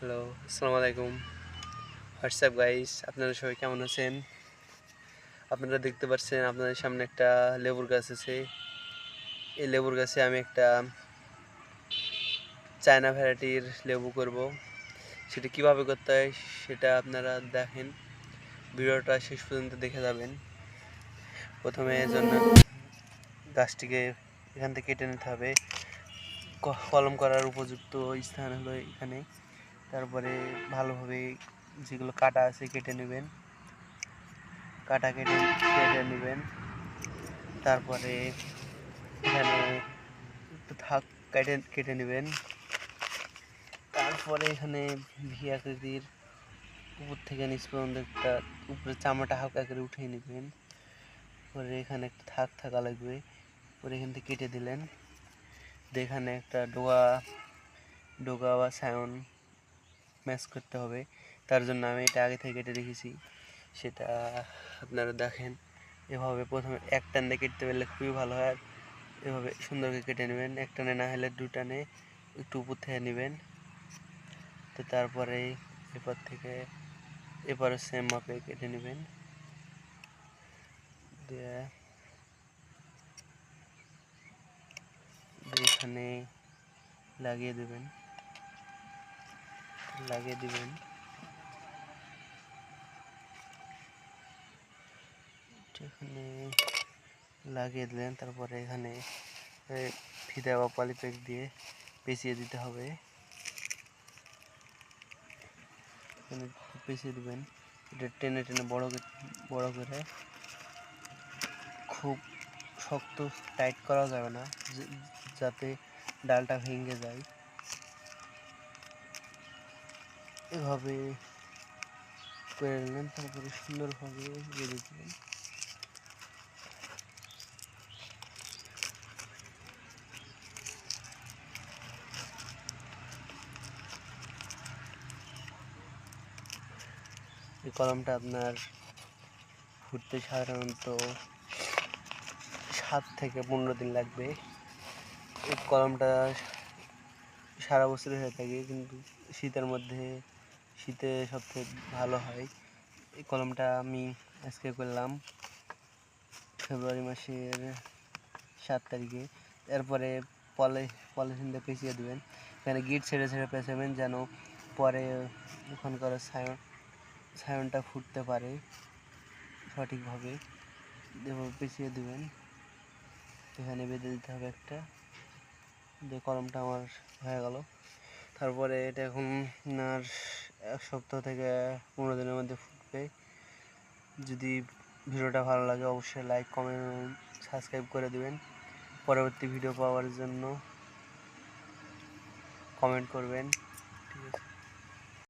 Hello আসসালামু আলাইকুম। WhatsApp guys আপনারা সবাই কেমন আছেন? আপনারা দেখতে পাচ্ছেন আপনাদের সামনে একটা লেবুর গাছ আছে। এই লেবুর গাছে আমি একটা চায়না ভ্যারাইটির লেবু করব। সেটা কীভাবে করতে হয় সেটা আপনারা দেখেন। ভিডিওটা শেষ পর্যন্ত দেখে যাবেন। প্রথমে জন্য গাছটিকে এখান থেকে কেটে নিতে হবে। কলম করার উপযুক্ত স্থান হলো এখানে। তারপরে ভালোভাবে যেগুলো কাটা আছে কেটে নেবেন। কাটা কেটে কেটে নেবেন। তারপরে এখানে একটু থাক কেটে কেটে নেবেন। তারপরে এখানে ভি আকৃতির উপর থেকে নিচ পর্যন্ত একটা উপরে চামড়াটা হালকা করে উঠিয়ে নেবেন। পরে এখানে একটা থাক থাকা লাগবে। পরে এখান থেকে কেটে দিলেন। এখানে একটা ডোয়া ডোগা বা সায়ন ম্যাচ করতে হবে। তার জন্য আমি এটা আগে থেকে কেটে রেখেছি। সেটা আপনারা দেখেন। এভাবে প্রথমে এক টান দিয়ে কেটে পারলে খুবই ভালো হয়। আর এভাবে সুন্দর করে কেটে নেবেন। এক টানে না হলে দু টানে একটু উপর থেকে নেবেন। তো তারপরে এরপর থেকে এবারে সেম মাপে কেটে নেবেন। দিয়ে এখানে লাগিয়ে দেবেন। লাগিয়ে দিবেন। এখানে লাগিয়ে দিলেন, তারপরে এখানে ফিতা বা পলিপ্যাক দিয়ে পেঁচিয়ে দিতে হবে। এখানে পেঁচিয়ে দিবেন। এটা টেনে টেনে বড় বড় করে খুব শক্ত, টাইট করা যাবে না যাতে ডালটা ভেঙে যায়। এভাবে করে তারপরে সুন্দরভাবে বেঁধে দিলেন। এই কলমটা আপনার ফুটতে সাধারণত সাত থেকে পনেরো দিন লাগবে। এই কলমটা সারা বছরই হয়ে থাকে, কিন্তু শীতের মধ্যে শীতে সবথেকে ভালো হয়। এই কলমটা আমি আজকে করলাম ফেব্রুয়ারি মাসের সাত তারিখে। এরপরে পলে পলিথিন দিয়ে পেঁচিয়ে দেবেন। এখানে গিট ছেড়ে ছেড়ে পেঁচাবেন যেন পরে ওখানকার ছায়ন ছায়নটা ফুটতে পারে সঠিকভাবে। পেঁচিয়ে দেবেন। এখানে বেঁধে দিতে হবে একটা। যে কলমটা আমার হয়ে গেল। তারপরে এটা এখন আর এক সপ্তাহ থেকে পনেরো দিনের মধ্যে ফুটবে যদি ভিডিওটা ভালো লাগে, অবশ্যই লাইক কমেন্ট সাবস্ক্রাইব করে দেবেন। পরবর্তী ভিডিও পাওয়ার জন্য কমেন্ট করবেন।